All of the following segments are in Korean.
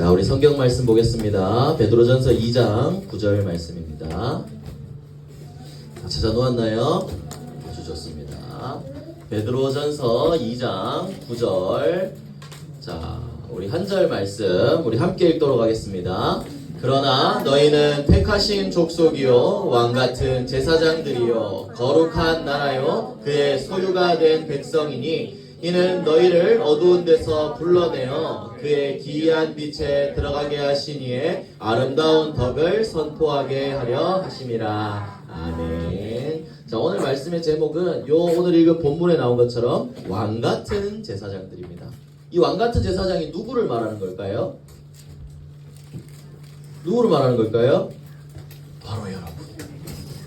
자, 우리 성경 말씀 보겠습니다. 베드로전서 2장 9절 말씀입니다. 다 찾아 놓았나요? 아주 좋습니다. 베드로전서 2장 9절. 자, 우리 한 절 말씀 우리 함께 읽도록 하겠습니다. 그러나 너희는 택하신 족속이요 왕 같은 제사장들이요 거룩한 나라요 그의 소유가 된 백성이니 이는 너희를 어두운 데서 불러내어 그의 기이한 빛에 들어가게 하시니에 아름다운 덕을 선포하게 하려 하심이라 아멘. 자 오늘 말씀의 제목은 요 오늘 읽은 본문에 나온 것처럼 왕 같은 제사장들입니다. 이 왕 같은 제사장이 누구를 말하는 걸까요? 누구를 말하는 걸까요? 바로 여러분.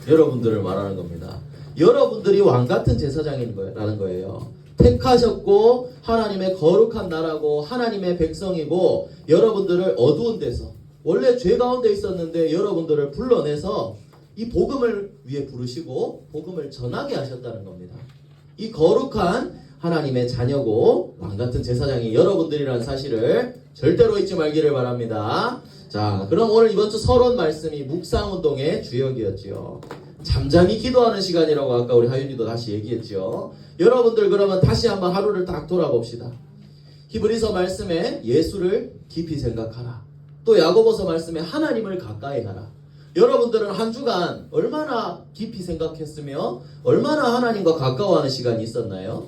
여러분들을 말하는 겁니다. 여러분들이 왕 같은 제사장인 거라는 거예요. 택하셨고 하나님의 거룩한 나라고 하나님의 백성이고 여러분들을 어두운 데서 원래 죄 가운데 있었는데 여러분들을 불러내서 이 복음을 위해 부르시고 복음을 전하게 하셨다는 겁니다. 이 거룩한 하나님의 자녀고 왕 같은 제사장이 여러분들이라는 사실을 절대로 잊지 말기를 바랍니다. 자, 그럼 오늘 이번 주 서론 말씀이 묵상 운동의 주역이었지요. 잠잠히 기도하는 시간이라고 아까 우리 하윤이도 다시 얘기했죠. 여러분들 그러면 다시 한번 하루를 딱 돌아봅시다. 히브리서 말씀에 예수를 깊이 생각하라. 또 야고보서 말씀에 하나님을 가까이 하라. 여러분들은 한 주간 얼마나 깊이 생각했으며 얼마나 하나님과 가까워하는 시간이 있었나요?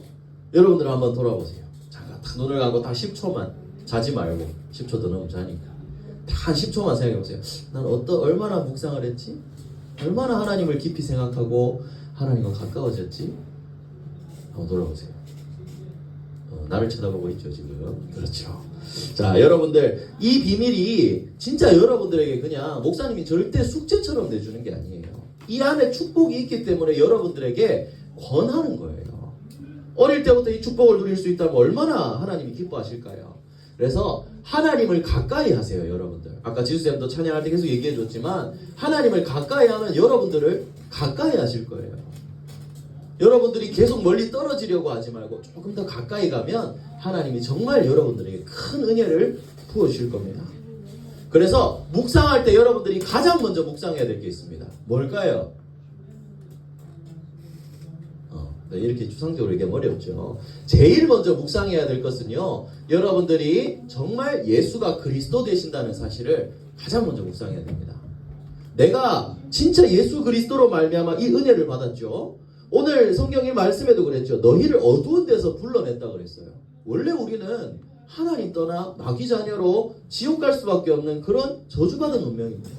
여러분들 한번 돌아보세요. 잠깐 다 눈을 감고 다 10초만 자지 말고 10초도 너무 자니까 다한 10초만 생각해 보세요. 난 어떤 얼마나 묵상을 했지? 얼마나 하나님을 깊이 생각하고 하나님과 가까워졌지? 한번 돌아보세요. 어, 나를 쳐다보고 있죠 지금. 그렇죠. 자 여러분들 이 비밀이 진짜 여러분들에게 그냥 목사님이 절대 숙제처럼 내주는 게 아니에요. 이 안에 축복이 있기 때문에 여러분들에게 권하는 거예요. 어릴 때부터 이 축복을 누릴 수 있다면 얼마나 하나님이 기뻐하실까요? 그래서 하나님을 가까이 하세요, 여러분들. 아까 지수쌤도 찬양할 때 계속 얘기해 줬지만 하나님을 가까이 하면 여러분들을 가까이 하실 거예요. 여러분들이 계속 멀리 떨어지려고 하지 말고 조금 더 가까이 가면 하나님이 정말 여러분들에게 큰 은혜를 부어 주실 겁니다. 그래서 묵상할 때 여러분들이 가장 먼저 묵상해야 될 게 있습니다. 뭘까요? 어, 네, 이렇게 추상적으로 얘기하면 어렵죠. 제일 먼저 묵상해야 될 것은요, 여러분들이 정말 예수가 그리스도 되신다는 사실을 가장 먼저 묵상해야 됩니다. 내가 진짜 예수 그리스도로 말미암아 이 은혜를 받았죠. 오늘 성경의 말씀에도 그랬죠. 너희를 어두운 데서 불러냈다 그랬어요. 원래 우리는 하나님 떠나 마귀 자녀로 지옥 갈 수밖에 없는 그런 저주받은 운명입니다.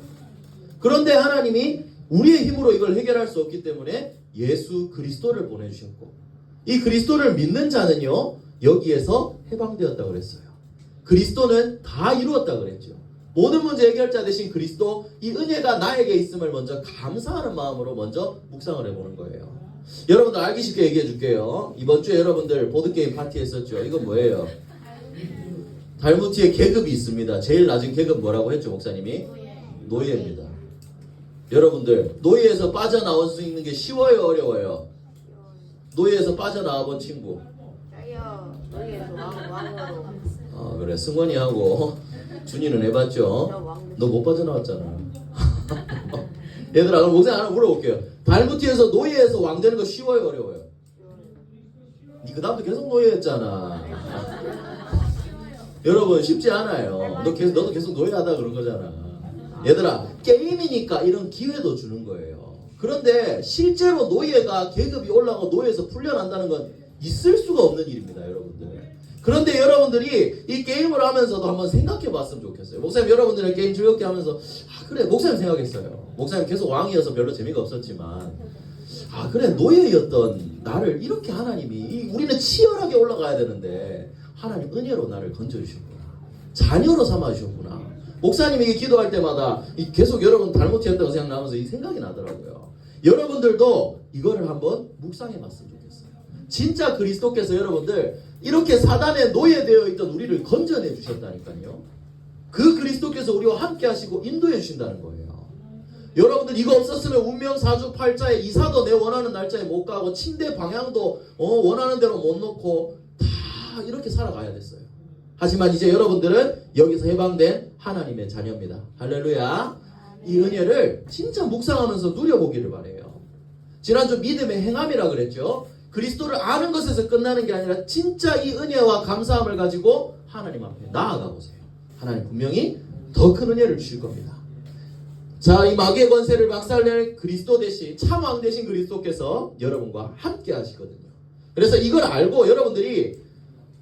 그런데 하나님이 우리의 힘으로 이걸 해결할 수 없기 때문에 예수 그리스도를 보내주셨고 이 그리스도를 믿는 자는요 여기에서 해방되었다 그랬어요. 그리스도는 다 이루었다 그랬죠. 모든 문제 해결자 되신 그리스도 이 은혜가 나에게 있음을 먼저 감사하는 마음으로 먼저 묵상을 해보는 거예요. 여러분들 알기 쉽게 얘기해 줄게요. 이번 주에 여러분들 보드게임 파티 했었죠. 이건 뭐예요? 달무티에 계급이 있습니다. 제일 낮은 계급 뭐라고 했죠, 목사님이? 노예입니다. 여러분들, 노예에서 빠져나올 수 있는 게 쉬워요, 어려워요? 노예에서 빠져나와 본 친구. 아, 그래. 승원이하고 준이는 해봤죠? 너 못 빠져나왔잖아. 얘들아, 그럼 목사님 하나 물어볼게요. 달무티에서 노예에서 왕 되는 거 쉬워요, 어려워요? 니 그 다음부터 계속 노예였잖아. 여러분 쉽지 않아요. 너 계속 너도 계속 노예하다 그런 거잖아. 얘들아 게임이니까 이런 기회도 주는 거예요. 그런데 실제로 노예가 계급이 올라가고 노예에서 풀려난다는 건 있을 수가 없는 일입니다, 여러분들. 그런데 여러분들이 이 게임을 하면서도 한번 생각해 봤으면 좋겠어요. 목사님 여러분들의 게임 즐겁게 하면서 아 그래 목사님 생각했어요. 목사님 계속 왕이어서 별로 재미가 없었지만 아 그래 노예였던 나를 이렇게 하나님이 이- 우리는 치열하게 올라가야 되는데 하나님 은혜로 나를 건져주셨구나 자녀로 삼아주셨구나 목사님이 기도할 때마다 이 계속 여러분 잘못했다고 생각나면서 이 생각이 나더라고요. 여러분들도 이거를 한번 묵상해 봤으면 좋겠어요. 진짜 그리스도께서 여러분들 이렇게 사단에 노예되어 있던 우리를 건져내 주셨다니까요. 그 그리스도께서 우리와 함께 하시고 인도해 주신다는 거예요. 여러분들 이거 없었으면 운명 사주 팔자에 이사도 내 원하는 날짜에 못 가고 침대 방향도 어, 원하는 대로 못 놓고 다 이렇게 살아가야 됐어요. 하지만 이제 여러분들은 여기서 해방된 하나님의 자녀입니다. 할렐루야. 이 은혜를 진짜 묵상하면서 누려보기를 바래요. 지난주 믿음의 행함이라 그랬죠. 그리스도를 아는 것에서 끝나는 게 아니라 진짜 이 은혜와 감사함을 가지고 하나님 앞에 나아가 보세요. 하나님 분명히 더 큰 은혜를 주실 겁니다. 자, 이 마귀의 권세를 박살낼 그리스도 대신 참왕 대신 그리스도께서 여러분과 함께 하시거든요. 그래서 이걸 알고 여러분들이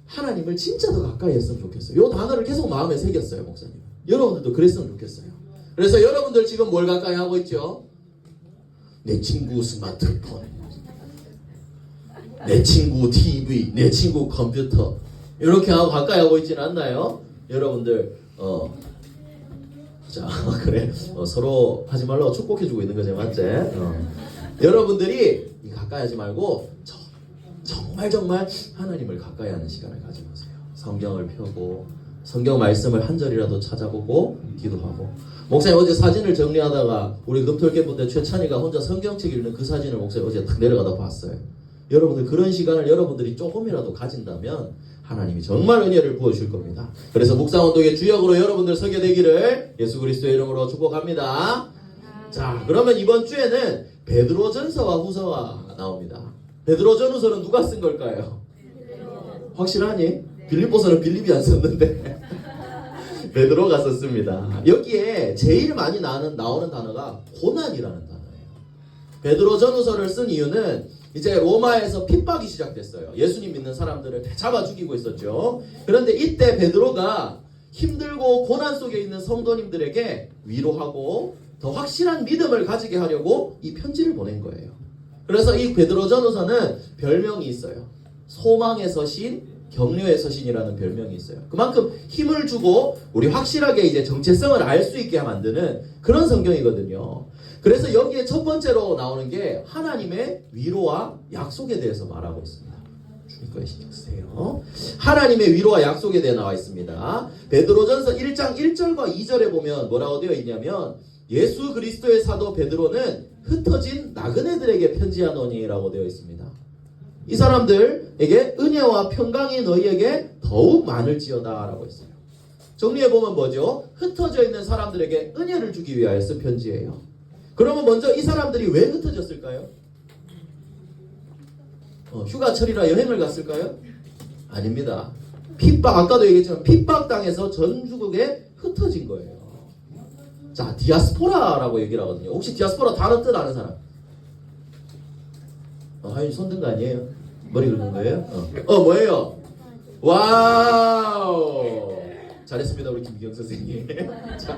하나님을 진짜 더 가까이 했으면 좋겠어요. 이 단어를 계속 마음에 새겼어요, 목사님. 여러분들도 그랬으면 좋겠어요. 그래서 여러분들 지금 뭘 가까이 하고 있죠? 내 친구 스마트폰, 내 친구 TV, 내 친구 컴퓨터 이렇게 하고 가까이 하고 있지는 않나요? 여러분들 어. 자 그래 어, 서로 하지 말라고 축복해주고 있는 거죠 맞지? 어. 여러분들이 이 가까이 하지 말고 저, 정말 정말 하나님을 가까이 하는 시간을 가져보세요 성경을 펴고 성경 말씀을 한 절이라도 찾아보고 기도하고 목사님 어제 사진을 정리하다가 우리 금털개분대 최찬이가 혼자 성경책 읽는 그 사진을 목사님 어제 딱 내려가다 봤어요 여러분들 그런 시간을 여러분들이 조금이라도 가진다면 하나님이 정말 은혜를 부어주실 겁니다. 그래서 묵상운동의 주역으로 여러분들 서게 되기를 예수 그리스도의 이름으로 축복합니다. 자, 그러면 이번 주에는 베드로전서와 후서가 나옵니다. 베드로 전후서는 누가 쓴 걸까요? 확실하니? 빌립보서는 빌립이 안 썼는데 베드로가 썼습니다. 여기에 제일 많이 나는, 나오는 단어가 고난이라는 단어예요. 베드로 전후서를 쓴 이유는 이제 로마에서 핍박이 시작됐어요. 예수님 믿는 사람들을 잡아 죽이고 있었죠. 그런데 이때 베드로가 힘들고 고난 속에 있는 성도님들에게 위로하고 더 확실한 믿음을 가지게 하려고 이 편지를 보낸 거예요. 그래서 이 베드로전후서는 별명이 있어요. 소망의 서신, 격려의 서신이라는 별명이 있어요. 그만큼 힘을 주고 우리 확실하게 이제 정체성을 알 수 있게 만드는 그런 성경이거든요. 그래서 여기에 첫 번째로 나오는 게 하나님의 위로와 약속에 대해서 말하고 있습니다. 주님 거에 신경 쓰세요. 하나님의 위로와 약속에 대해 나와 있습니다. 베드로전서 1장 1절과 2절에 보면 뭐라고 되어 있냐면 예수 그리스도의 사도 베드로는 흩어진 나그네들에게 편지하노니라고 되어 있습니다. 이 사람들에게 은혜와 평강이 너희에게 더욱 많을지어다라고 했어요. 정리해 보면 뭐죠? 흩어져 있는 사람들에게 은혜를 주기 위하여 쓴 편지예요. 그러면 먼저 이 사람들이 왜 흩어졌을까요? 어, 휴가철이라 여행을 갔을까요? 아닙니다. 핍박 아까도 얘기했지만 핍박 당해서 전주국에 흩어진 거예요. 자 디아스포라라고 얘기를 하거든요. 혹시 디아스포라 단어 뜻 아는 사람? 어, 하윤 손든 거 아니에요? 머리 긁는 거예요? 어, 어 뭐예요? 와우 잘했습니다 우리 김기영 선생님. 자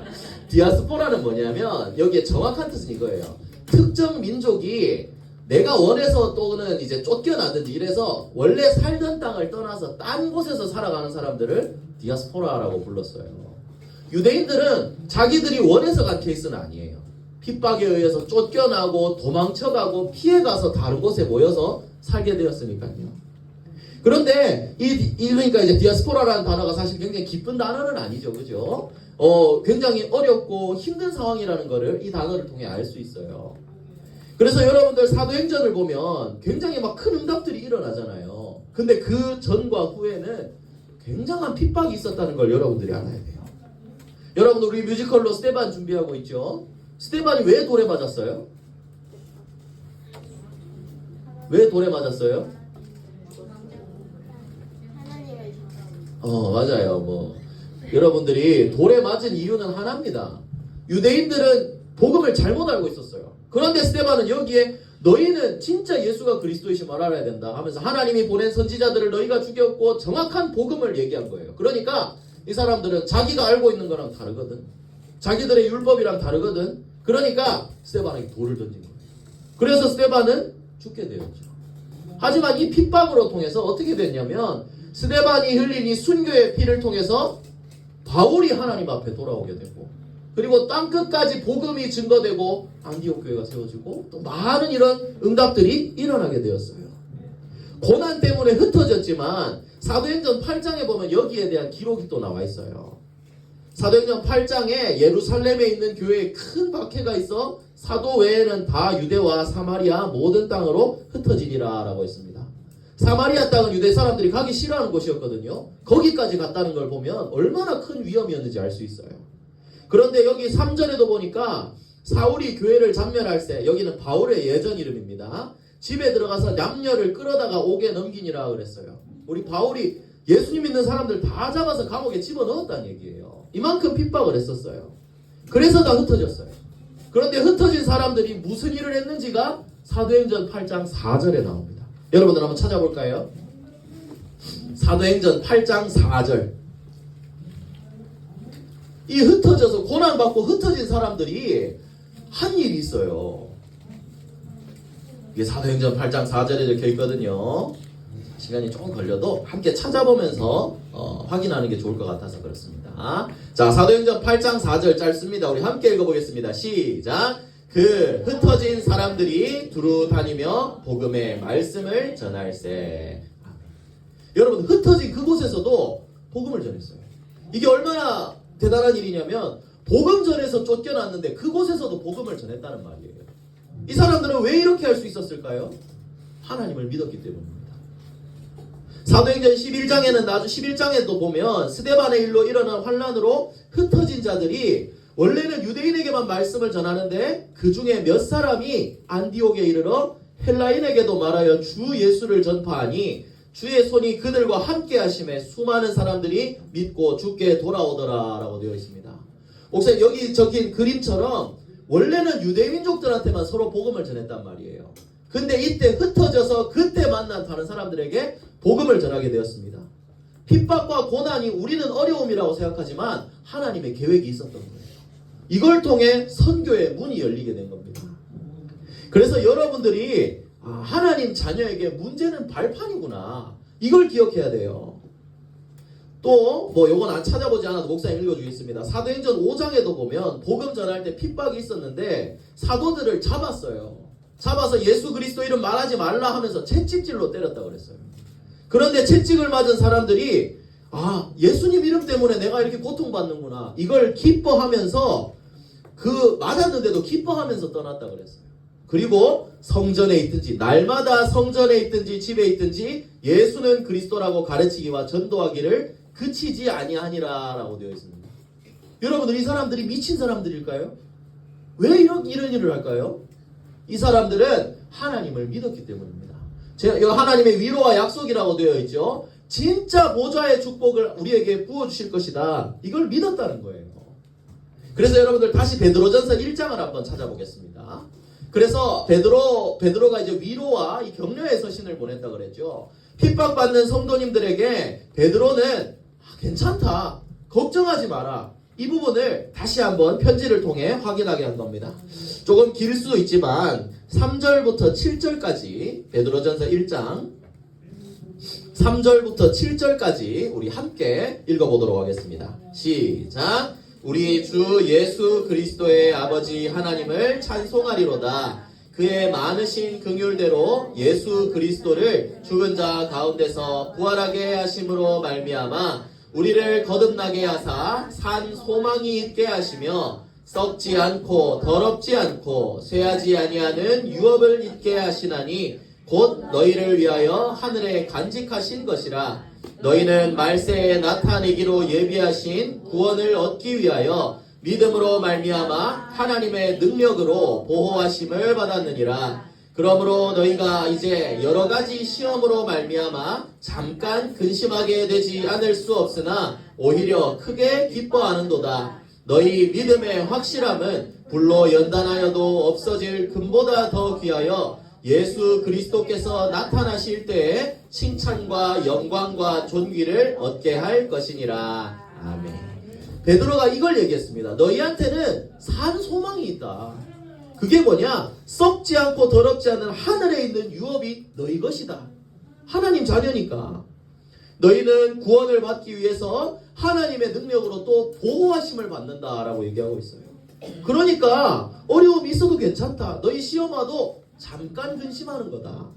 디아스포라는 뭐냐면 여기에 정확한 뜻은 이거예요. 특정 민족이 내가 원해서 또는 이제 쫓겨나든지 이래서 원래 살던 땅을 떠나서 딴 곳에서 살아가는 사람들을 디아스포라라고 불렀어요. 유대인들은 자기들이 원해서 간 케이스는 아니에요. 핍박에 의해서 쫓겨나고 도망쳐가고 피해가서 다른 곳에 모여서 살게 되었으니까요. 그런데 이, 이 그러니까 이제 디아스포라라는 단어가 사실 굉장히 기쁜 단어는 아니죠, 그죠? 어, 굉장히 어렵고 힘든 상황이라는 것을 이 단어를 통해 알 수 있어요. 그래서 여러분들 사도행전을 보면 굉장히 막 큰 응답들이 일어나잖아요. 근데 그 전과 후에는 굉장한 핍박이 있었다는 걸 여러분들이 알아야 돼요. 여러분들 우리 뮤지컬로 스테반 준비하고 있죠? 스테반이 왜 돌에 맞았어요? 왜 돌에 맞았어요? 어 맞아요 뭐 여러분들이 돌에 맞은 이유는 하나입니다 유대인들은 복음을 잘못 알고 있었어요 그런데 스테반은 여기에 너희는 진짜 예수가 그리스도이심을 알아야 된다 하면서 하나님이 보낸 선지자들을 너희가 죽였고 정확한 복음을 얘기한 거예요 그러니까 이 사람들은 자기가 알고 있는 거랑 다르거든. 자기들의 율법이랑 다르거든. 그러니까 스테반에게 돌을 던진 거예요. 그래서 스테반은 죽게 되었죠. 하지만 이 핍박으로 통해서 어떻게 됐냐면 스데반이 흘린 이 순교의 피를 통해서 바울이 하나님 앞에 돌아오게 되고 그리고 땅 끝까지 복음이 증거되고 안디옥 교회가 세워지고 또 많은 이런 응답들이 일어나게 되었어요. 고난 때문에 흩어졌지만 사도행전 8장에 보면 여기에 대한 기록이 또 나와 있어요. 사도행전 8장에 예루살렘에 있는 교회에 큰 박해가 있어 사도 외에는 다 유대와 사마리아 모든 땅으로 흩어지리라 라고 했습니다. 사마리아 땅은 유대 사람들이 가기 싫어하는 곳이었거든요. 거기까지 갔다는 걸 보면 얼마나 큰 위험이었는지 알 수 있어요. 그런데 여기 3절에도 보니까 사울이 교회를 잔멸할 때 여기는 바울의 예전 이름입니다. 집에 들어가서 남녀를 끌어다가 옥에 넘기니라 그랬어요. 우리 바울이 예수님 믿는 사람들 다 잡아서 감옥에 집어넣었다는 얘기예요. 이만큼 핍박을 했었어요. 그래서 다 흩어졌어요. 그런데 흩어진 사람들이 무슨 일을 했는지가 사도행전 8장 4절에 나옵니다. 여러분들 한번 찾아볼까요? 사도행전 8장 4절. 이 흩어져서 고난받고 흩어진 사람들이 한 일이 있어요. 이게 사도행전 8장 4절에 적혀 있거든요. 시간이 조금 걸려도 함께 찾아보면서 어, 확인하는 게 좋을 것 같아서 그렇습니다. 자, 사도행전 8장 4절 짧습니다. 우리 함께 읽어보겠습니다. 시작. 그 흩어진 사람들이 두루 다니며 복음의 말씀을 전할세. 여러분 흩어진 그곳에서도 복음을 전했어요. 이게 얼마나 대단한 일이냐면 복음 전에서 쫓겨났는데 그곳에서도 복음을 전했다는 말이에요. 이 사람들은 왜 이렇게 할 수 있었을까요? 하나님을 믿었기 때문입니다. 사도행전 11장에는 나중 11장에도 보면 스데반의 일로 일어난 환란으로 흩어진 자들이 원래는 유대인에게만 말씀을 전하는데 그 중에 몇 사람이 안디옥에 이르러 헬라인에게도 말하여 주 예수를 전파하니 주의 손이 그들과 함께 하심에 수많은 사람들이 믿고 주께 돌아오더라라고 되어 있습니다. 목사님 여기 적힌 그림처럼 원래는 유대 민족들한테만 서로 복음을 전했단 말이에요. 근데 이때 흩어져서 그때 만난 다른 사람들에게 복음을 전하게 되었습니다. 핍박과 고난이 우리는 어려움이라고 생각하지만 하나님의 계획이 있었던 거예요. 이걸 통해 선교의 문이 열리게 된 겁니다. 그래서 여러분들이 아, 하나님 자녀에게 문제는 발판이구나. 이걸 기억해야 돼요. 또, 뭐, 요건 안 찾아보지 않아도 목사님 읽어주겠습니다. 사도행전 5장에도 보면, 복음 전할 때 핍박이 있었는데, 사도들을 잡았어요. 잡아서 예수 그리스도 이름 말하지 말라 하면서 채찍질로 때렸다 그랬어요. 그런데 채찍을 맞은 사람들이, 아, 예수님 이름 때문에 내가 이렇게 고통받는구나. 이걸 기뻐하면서, 그, 맞았는데도 기뻐하면서 떠났다 그랬어요. 그리고 성전에 있든지 날마다 성전에 있든지 집에 있든지 예수는 그리스도라고 가르치기와 전도하기를 그치지 아니하니라라고 되어 있습니다. 여러분들 이 사람들이 미친 사람들일까요? 왜 이런 이런 일을 할까요? 이 사람들은 하나님을 믿었기 때문입니다. 여 하나님의 위로와 약속이라고 되어 있죠. 진짜 보좌의 축복을 우리에게 부어 주실 것이다. 이걸 믿었다는 거예요. 그래서 여러분들 다시 베드로전서 1장을 한번 찾아보겠습니다. 그래서 베드로 베드로가 이제 위로와 이 격려의 서신을 보냈다 그랬죠. 핍박받는 성도님들에게 베드로는 아, 괜찮다. 걱정하지 마라. 이 부분을 다시 한번 편지를 통해 확인하게 한 겁니다. 조금 길 수도 있지만 3절부터 7절까지 베드로전서 1장 3절부터 7절까지 우리 함께 읽어보도록 하겠습니다. 시작. 우리 주 예수 그리스도의 아버지 하나님을 찬송하리로다. 그의 많으신 긍휼대로 예수 그리스도를 죽은 자 가운데서 부활하게 하심으로 말미암아 우리를 거듭나게 하사 산 소망이 있게 하시며 썩지 않고 더럽지 않고 쇠하지 아니하는 유업을 있게 하시나니 곧 너희를 위하여 하늘에 간직하신 것이라. 너희는 말세에 나타내기로 예비하신 구원을 얻기 위하여 믿음으로 말미암아 하나님의 능력으로 보호하심을 받았느니라. 그러므로 너희가 이제 여러 가지 시험으로 말미암아 잠깐 근심하게 되지 않을 수 없으나 오히려 크게 기뻐하는도다 너희 믿음의 확실함은 불로 연단하여도 없어질 금보다 더 귀하여 예수 그리스도께서 나타나실 때에 칭찬과 영광과 존귀를 얻게 할 것이니라. 아멘. 베드로가 이걸 얘기했습니다. 너희한테는 산 소망이 있다. 그게 뭐냐? 썩지 않고 더럽지 않은 하늘에 있는 유업이 너희 것이다. 하나님 자녀니까. 너희는 구원을 받기 위해서 하나님의 능력으로 또 보호하심을 받는다라고 얘기하고 있어요. 그러니까 어려움이 있어도 괜찮다. 너희 시험 와도 잠깐 근심하는 거다.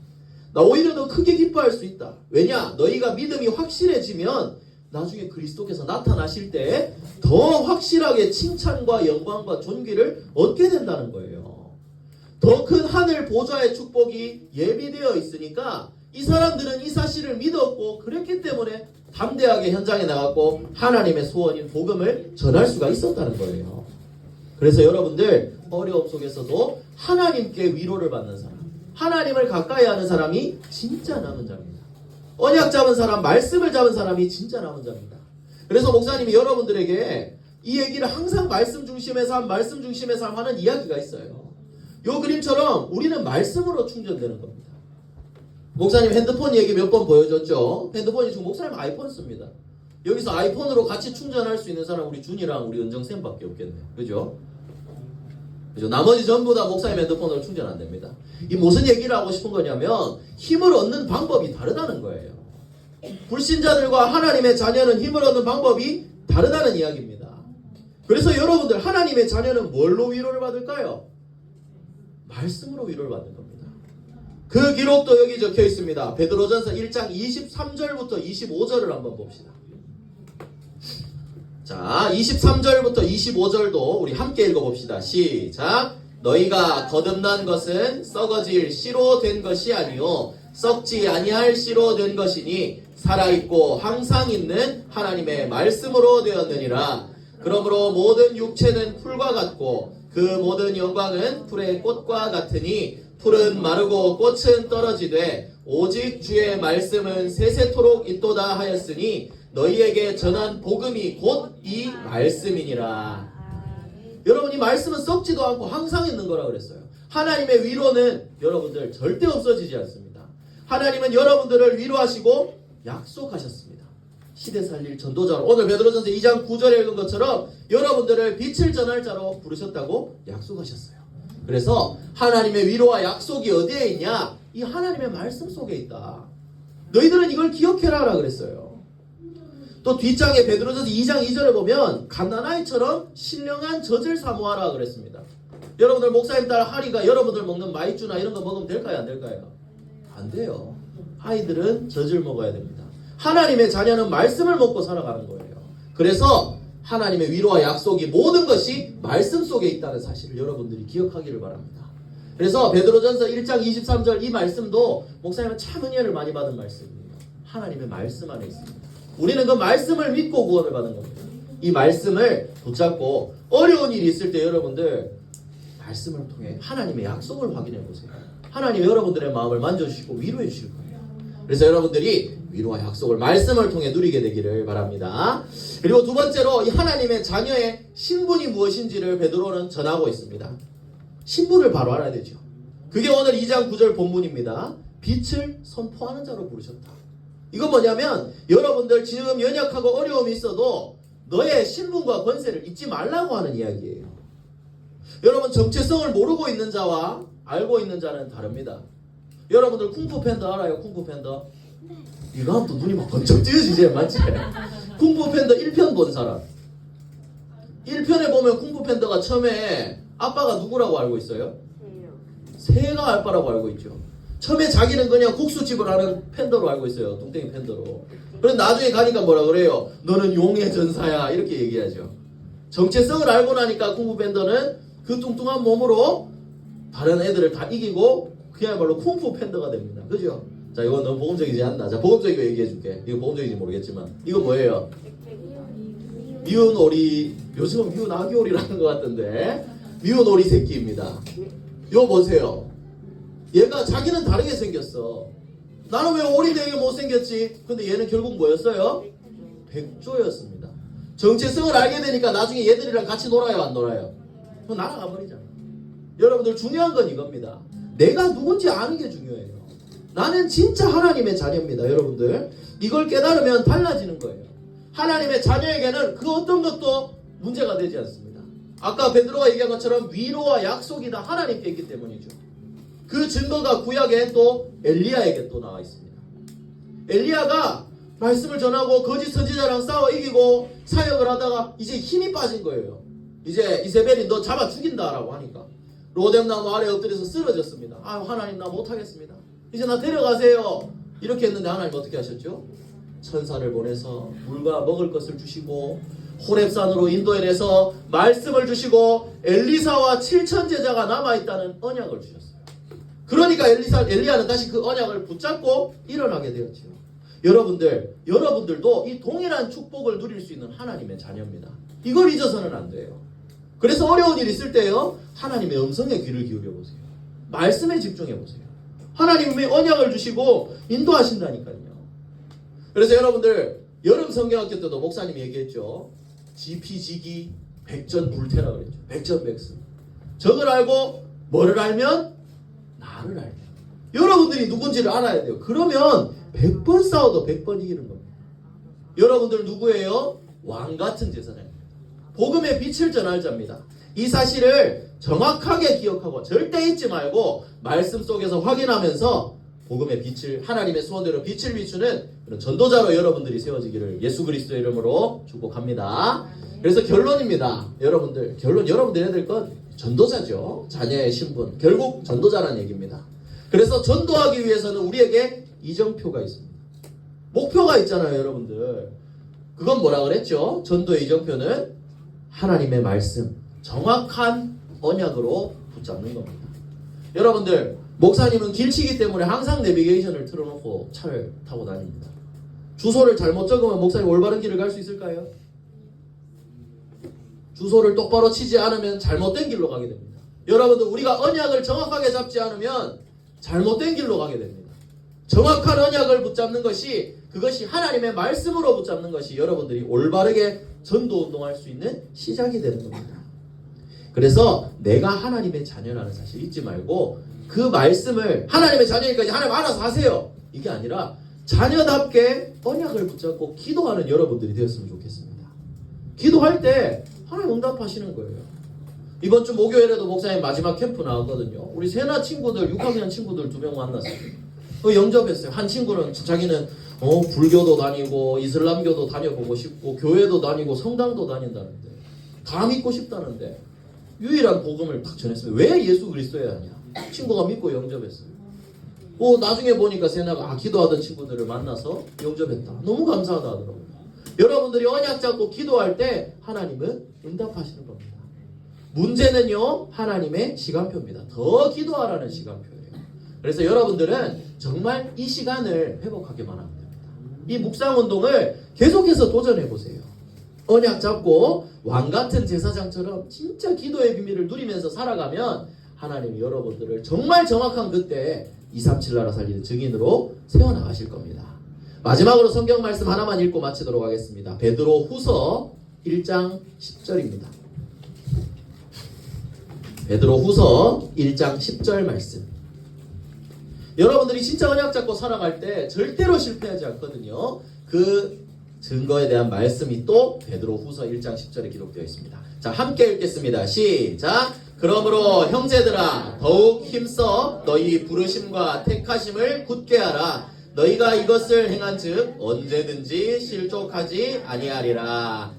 나 오히려 더 크게 기뻐할 수 있다. 왜냐? 너희가 믿음이 확실해지면 나중에 그리스도께서 나타나실 때 더 확실하게 칭찬과 영광과 존귀를 얻게 된다는 거예요. 더 큰 하늘 보좌의 축복이 예비되어 있으니까 이 사람들은 이 사실을 믿었고 그랬기 때문에 담대하게 현장에 나갔고 하나님의 소원인 복음을 전할 수가 있었다는 거예요. 그래서 여러분들 어려움 속에서도 하나님께 위로를 받는 사람, 하나님을 가까이 하는 사람이 진짜 남은 자입니다. 언약 잡은 사람, 말씀을 잡은 사람이 진짜 남은 자입니다. 그래서 목사님이 여러분들에게 이 얘기를 항상 말씀 중심의 삶, 말씀 중심의 삶 하는 이야기가 있어요. 요 그림처럼 우리는 말씀으로 충전되는 겁니다. 목사님 핸드폰 얘기 몇 번 보여줬죠? 핸드폰이 지금 목사님 아이폰 씁니다. 여기서 아이폰으로 같이 충전할 수 있는 사람 우리 준이랑 우리 은정쌤밖에 없겠네요. 그죠? 그죠? 나머지 전부 다 목사님 핸드폰으로 충전 안 됩니다. 이 무슨 얘기를 하고 싶은 거냐면 힘을 얻는 방법이 다르다는 거예요. 불신자들과 하나님의 자녀는 힘을 얻는 방법이 다르다는 이야기입니다. 그래서 여러분들 하나님의 자녀는 뭘로 위로를 받을까요? 말씀으로 위로를 받는 겁니다. 그 기록도 여기 적혀 있습니다. 베드로전서 1장 23절부터 25절을 한번 봅시다. 자, 23절부터 25절도 우리 함께 읽어봅시다. 시작. 너희가 거듭난 것은 썩어질 씨로 된 것이 아니요 썩지 아니할 씨로 된 것이니 살아있고 항상 있는 하나님의 말씀으로 되었느니라. 그러므로 모든 육체는 풀과 같고 그 모든 영광은 풀의 꽃과 같으니 풀은 마르고 꽃은 떨어지되 오직 주의 말씀은 세세토록 있도다 하였으니 너희에게 전한 복음이 곧 이 말씀이니라. 여러분 이 말씀은 썩지도 않고 항상 있는 거라 그랬어요. 하나님의 위로는 여러분들 절대 없어지지 않습니다. 하나님은 여러분들을 위로하시고 약속하셨습니다. 시대 살릴 전도자로 오늘 베드로전서 2장 9절에 읽은 것처럼 여러분들을 빛을 전할 자로 부르셨다고 약속하셨어요. 그래서 하나님의 위로와 약속이 어디에 있냐? 이 하나님의 말씀 속에 있다. 너희들은 이걸 기억해라라 그랬어요. 또 뒷장에 베드로전서 2장 2절에 보면 갓난아이처럼 신령한 젖을 사모하라 그랬습니다. 여러분들 목사님 딸 하리가 여러분들 먹는 마이쮸나 이런 거 먹으면 될까요? 안 될까요? 안 돼요. 아이들은 젖을 먹어야 됩니다. 하나님의 자녀는 말씀을 먹고 살아가는 거예요. 그래서 하나님의 위로와 약속이 모든 것이 말씀 속에 있다는 사실을 여러분들이 기억하기를 바랍니다. 그래서 베드로전서 1장 23절 이 말씀도 목사님은 참 은혜를 많이 받은 말씀입니다. 하나님의 말씀 안에 있습니다. 우리는 그 말씀을 믿고 구원을 받은 겁니다. 이 말씀을 붙잡고 어려운 일이 있을 때 여러분들 말씀을 통해 하나님의 약속을 확인해 보세요. 하나님 여러분들의 마음을 만져주시고 위로해 주실 거예요. 그래서 여러분들이 위로와 약속을 말씀을 통해 누리게 되기를 바랍니다. 그리고 두 번째로 이 하나님의 자녀의 신분이 무엇인지를 베드로는 전하고 있습니다. 신분을 바로 알아야 되죠. 그게 오늘 2장 9절 본문입니다. 빛을 선포하는 자로 부르셨다. 이건 뭐냐면 여러분들 지금 연약하고 어려움이 있어도 너의 신분과 권세를 잊지 말라고 하는 이야기예요. 여러분 정체성을 모르고 있는 자와 알고 있는 자는 다릅니다. 여러분들 쿵푸 팬더 알아요? 쿵푸 팬더? 이거 하면 또 눈이 막 번쩍 뜨여지지 맞지? 쿵푸 팬더 1편 본 사람 1편에 보면 쿵푸 팬더가 처음에 아빠가 누구라고 알고 있어요? 새가 아빠라고 알고 있죠. 처음에 자기는 그냥 국수집을 하는 팬더로 알고 있어요. 뚱땡이 팬더로. 그런데 나중에 가니까 뭐라 그래요? 너는 용의 전사야. 이렇게 얘기하죠. 정체성을 알고 나니까 쿵푸 팬더는 그 뚱뚱한 몸으로 다른 애들을 다 이기고 그야말로 쿵푸 팬더가 됩니다. 그죠? 자, 이건 너무 보험적이지 않나? 자, 보험적인 거 얘기해 줄게. 이거 보험적인지 모르겠지만. 이거 뭐예요? 미운 오리, 요즘은 미운 아기 오리라는 것 같던데. 미운 오리 새끼입니다. 이거 보세요. 얘가 자기는 다르게 생겼어. 나는 왜 오리 되게 못생겼지? 근데 얘는 결국 뭐였어요? 백조였습니다. 정체성을 알게 되니까 나중에 얘들이랑 같이 놀아요, 안 놀아요? 그럼 날아가 버리잖아. 여러분들 중요한 건 이겁니다. 내가 누군지 아는 게 중요해요. 나는 진짜 하나님의 자녀입니다, 여러분들. 이걸 깨달으면 달라지는 거예요. 하나님의 자녀에게는 그 어떤 것도 문제가 되지 않습니다. 아까 베드로가 얘기한 것처럼 위로와 약속이 다 하나님께 있기 때문이죠. 그 증거가 구약에 또 엘리야에게 또 나와 있습니다. 엘리야가 말씀을 전하고 거짓 선지자랑 싸워 이기고 사역을 하다가 이제 힘이 빠진 거예요. 이제 이세벨이 너 잡아 죽인다라고 하니까 로뎀 나무 아래 엎드려서 쓰러졌습니다. 아 하나님 나 못하겠습니다. 이제 나 데려가세요. 이렇게 했는데 하나님 어떻게 하셨죠? 천사를 보내서 물과 먹을 것을 주시고 호렙산으로 인도해내서 말씀을 주시고 엘리사와 칠천 제자가 남아있다는 언약을 주셨어요. 그러니까 엘리사, 엘리야는 다시 그 언약을 붙잡고 일어나게 되었죠. 여러분들, 여러분들도 이 동일한 축복을 누릴 수 있는 하나님의 자녀입니다. 이걸 잊어서는 안 돼요. 그래서 어려운 일 있을 때요, 하나님의 음성에 귀를 기울여 보세요. 말씀에 집중해 보세요. 하나님이 언약을 주시고 인도하신다니까요. 그래서 여러분들 여름 성경학교 때도 목사님이 얘기했죠. 지피지기 백전불태라 그랬죠. 백전백승. 적을 알고 뭐를 알면 나를 알면. 여러분들이 누군지를 알아야 돼요. 그러면 100번 싸워도 100번 이기는 겁니다. 여러분들 누구예요? 왕 같은 제사장입니다. 복음의 빛을 전할 자입니다. 이 사실을 정확하게 기억하고 절대 잊지 말고 말씀 속에서 확인하면서 복음의 빛을 하나님의 소원대로 빛을 비추는 그런 전도자로 여러분들이 세워지기를 예수 그리스도 의 이름으로 축복합니다. 그래서 결론입니다. 여러분들 결론 여러분들 해야 될 건 전도자죠. 자녀의 신분 결국 전도자라는 얘기입니다. 그래서 전도하기 위해서는 우리에게 이정표가 있습니다. 목표가 있잖아요, 여러분들. 그건 뭐라 그랬죠? 전도의 이정표는 하나님의 말씀, 정확한 언약으로 붙잡는 겁니다. 여러분들, 목사님은 길치기 때문에 항상 내비게이션을 틀어놓고 차를 타고 다닙니다. 주소를 잘못 적으면 목사님 올바른 길을 갈 수 있을까요? 주소를 똑바로 치지 않으면 잘못된 길로 가게 됩니다. 여러분들, 우리가 언약을 정확하게 잡지 않으면 잘못된 길로 가게 됩니다. 정확한 언약을 붙잡는 것이 그것이 하나님의 말씀으로 붙잡는 것이 여러분들이 올바르게 전도 운동할 수 있는 시작이 되는 겁니다. 그래서 내가 하나님의 자녀라는 사실 잊지 말고 그 말씀을 하나님의 자녀니까 하나님 알아서 하세요. 이게 아니라 자녀답게 언약을 붙잡고 기도하는 여러분들이 되었으면 좋겠습니다. 기도할 때 하나님 응답하시는 거예요. 이번 주 목요일에도 목사님 마지막 캠프 나왔거든요. 우리 세나 친구들, 6학년 친구들 두 명 만났어요. 그 영접했어요. 한 친구는 자기는 어, 불교도 다니고 이슬람교도 다녀보고 싶고 교회도 다니고 성당도 다닌다는데 다 믿고 싶다는데 유일한 복음을 딱 전했어요. 왜 예수 그리스도야 하냐? 친구가 믿고 영접했어요. 어, 나중에 보니까 세나가 아, 기도하던 친구들을 만나서 영접했다. 너무 감사하다 하더라고요. 여러분들이 언약 잡고 기도할 때 하나님은 응답하시는 겁니다. 문제는요, 하나님의 시간표입니다. 더 기도하라는 시간표예요. 그래서 여러분들은 정말 이 시간을 회복하기만 하면 됩니다. 이 묵상 운동을 계속해서 도전해 보세요. 언약 잡고 왕 같은 제사장처럼 진짜 기도의 비밀을 누리면서 살아가면 하나님이 여러분들을 정말 정확한 그때 237 나라 살리는 증인으로 세워나가실 겁니다. 마지막으로 성경 말씀 하나만 읽고 마치도록 하겠습니다. 베드로 후서 1장 10절입니다. 베드로 후서 1장 10절 말씀. 여러분들이 진짜 언약 잡고 살아갈 때 절대로 실패하지 않거든요. 그 증거에 대한 말씀이 또 베드로 후서 1장 10절에 기록되어 있습니다. 자, 함께 읽겠습니다. 시작! 그러므로 형제들아 더욱 힘써 너희 부르심과 택하심을 굳게 하라. 너희가 이것을 행한즉 언제든지 실족하지 아니하리라.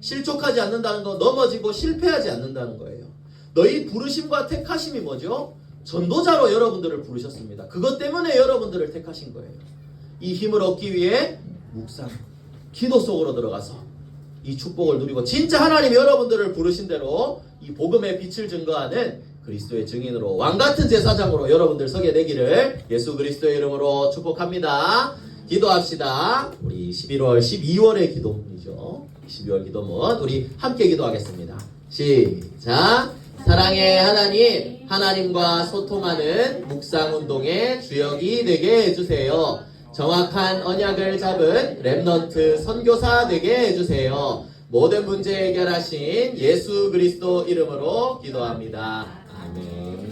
실족하지 않는다는 건 넘어지고 실패하지 않는다는 거예요. 너희 부르심과 택하심이 뭐죠? 전도자로 여러분들을 부르셨습니다. 그것 때문에 여러분들을 택하신 거예요. 이 힘을 얻기 위해 묵상, 기도 속으로 들어가서 이 축복을 누리고 진짜 하나님 여러분들을 부르신 대로 이 복음의 빛을 증거하는 그리스도의 증인으로 왕 같은 제사장으로 여러분들 서게 되기를 예수 그리스도의 이름으로 축복합니다. 기도합시다. 우리 11월, 12월의 기도문이죠. 12월 기도문 우리 함께 기도하겠습니다. 시작. 사랑의 하나님, 하나님과 소통하는 묵상 운동의 주역이 되게 해주세요. 정확한 언약을 잡은 랩넌트 선교사 되게 해주세요. 모든 문제 해결하신 예수 그리스도 이름으로 기도합니다. 아멘.